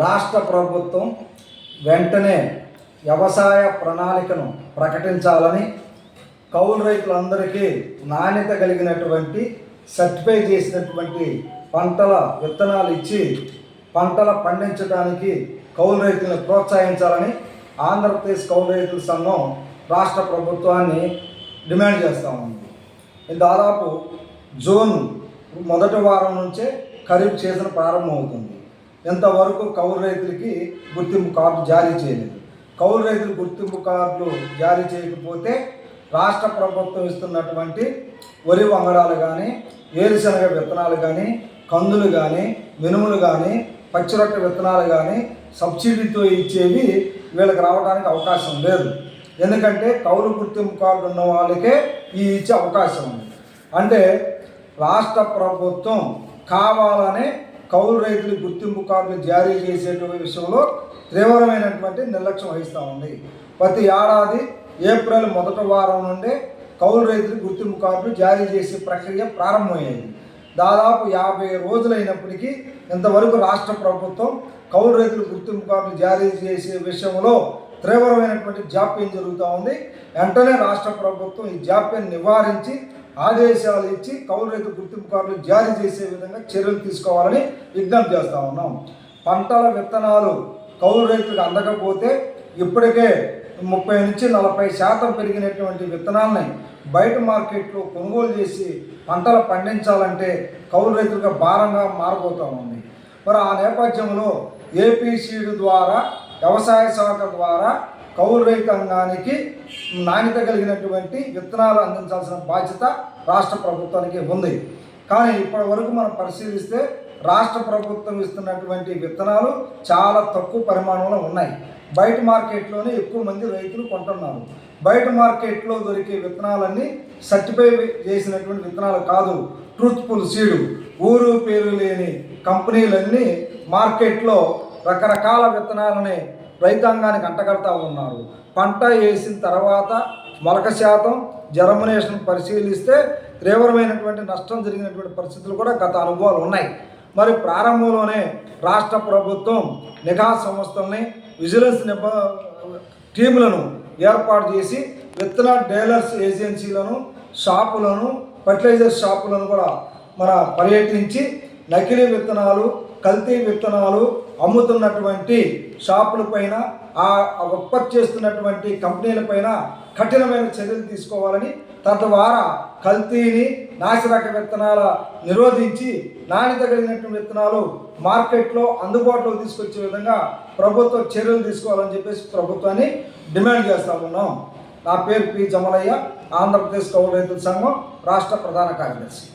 రాష్ట్ర ప్రభుత్వం వెంటనే వ్యవసాయ ప్రణాళికను ప్రకటించాలని కౌలు రైతులందరికీ నాణ్యత కలిగినటువంటి సర్టిఫై చేసినటువంటి పంటల విత్తనాలు ఇచ్చి పంటల పండించడానికి కౌలు రైతులను ప్రోత్సహించాలని ఆంధ్రప్రదేశ్ కౌలు రైతుల సంఘం రాష్ట్ర ప్రభుత్వాన్ని డిమాండ్ చేస్తూ ఉంది. దాదాపు జూన్ మొదటి వారం నుంచే ఖరీఫ్ సీజన్ ప్రారంభమవుతుంది. ఇంతవరకు కౌలు రైతులకి గుర్తింపు కార్డు జారీ చేయలేదు. కౌలు రైతులు గుర్తింపు కార్డులు జారీ చేయకపోతే రాష్ట్ర ప్రభుత్వం ఇస్తున్నటువంటి వరి వంగడాలు కానీ వేరుశనగ విత్తనాలు కానీ కందులు కానీ మినుములు కానీ పచ్చిరొట్ట విత్తనాలు కానీ సబ్సిడీతో ఇచ్చేవి వీళ్ళకి రావడానికి అవకాశం లేదు. ఎందుకంటే కౌలు గుర్తింపు కార్డు ఉన్న వాళ్ళకే ఈ ఇచ్చే అవకాశం ఉంది. అంటే రాష్ట్ర ప్రభుత్వం కావాలనే కౌలు రైతులు గుర్తింపు కార్డులు జారీ చేసేటువంటి విషయంలో తీవ్రమైనటువంటి నిర్లక్ష్యం వహిస్తూ ఉంది. ప్రతి ఏడాది ఏప్రిల్ మొదటి వారం నుండే కౌలు రైతులు గుర్తింపు కార్డులు జారీ చేసే ప్రక్రియ ప్రారంభమైంది. దాదాపు యాభై రోజులైనప్పటికీ ఇంతవరకు రాష్ట్ర ప్రభుత్వం కౌలు రైతులు గుర్తింపు కార్డులు జారీ చేసే విషయంలో తీవ్రమైనటువంటి జాప్యం జరుగుతూ ఉంది. వెంటనే రాష్ట్ర ప్రభుత్వం ఈ జాప్యం నివారించి ఆదేశాలు ఇచ్చి కౌలు రైతు గుర్తింపు కార్డులు జారీ చేసే విధంగా చర్యలు తీసుకోవాలని విజ్ఞప్తి చేస్తూ ఉన్నాం. పంటల విత్తనాలు కౌలు రైతులకు అందకపోతే ఇప్పటికే ముప్పై నుంచి నలభై శాతం పెరిగినటువంటి విత్తనాలని బయట మార్కెట్లో కొనుగోలు చేసి పంటలు పండించాలంటే కౌలు రైతులకు భారంగా మారబోతూ ఉంది. మరి ఆ నేపథ్యంలో ఏపీసీడు ద్వారా వ్యవసాయ శాఖ ద్వారా కౌలు రైతాంగానికి నాణ్యత కలిగినటువంటి విత్తనాలు అందించాల్సిన బాధ్యత రాష్ట్ర ప్రభుత్వానికి ఉంది. కానీ ఇప్పటి వరకు మనం పరిశీలిస్తే రాష్ట్ర ప్రభుత్వం ఇస్తున్నటువంటి విత్తనాలు చాలా తక్కువ పరిమాణంలో ఉన్నాయి. బయట మార్కెట్లోనే ఎక్కువ మంది రైతులు కొంటున్నారు. బయట మార్కెట్లో దొరికే విత్తనాలన్నీ సర్టిఫై చేసినటువంటి విత్తనాలు కాదు. Truthful seed. ఊరు పేరు లేని కంపెనీలన్నీ మార్కెట్లో రకరకాల విత్తనాలని రైతాంగానికి అంటగడతా ఉన్నారు. పంట వేసిన తర్వాత మొలక శాతం జర్మినేషన్ పరిశీలిస్తే తీవ్రమైనటువంటి నష్టం జరిగినటువంటి పరిస్థితులు కూడా గత అనుభవాలు ఉన్నాయి. మరి ప్రారంభంలోనే రాష్ట్ర ప్రభుత్వం నిఘా సంస్థల్ని విజిలెన్స్ నిబ టీములను ఏర్పాటు చేసి విత్తన డీలర్స్ ఏజెన్సీలను షాపులను ఫర్టిలైజర్ షాపులను కూడా మన పర్యటించి నకిలీ విత్తనాలు కల్తీ విత్తనాలు అమ్ముతున్నటువంటి షాపుల పైన ఆ ఉత్పత్తి చేస్తున్నటువంటి కంపెనీల పైన కఠినమైన చర్యలు తీసుకోవాలని తద్వారా కల్తీని నాసిరక విత్తనాల నిరోధించి నాణ్యత కలిగినటువంటి విత్తనాలు మార్కెట్లో అందుబాటులో తీసుకొచ్చే విధంగా ప్రభుత్వం చర్యలు తీసుకోవాలని చెప్పేసి ప్రభుత్వాన్ని డిమాండ్ చేస్తా ఉన్నాం. నా పేరు పి. జమలయ్య ఆంధ్రప్రదేశ్ కౌలు రైతుల సంఘం రాష్ట్ర ప్రధాన కార్యదర్శి.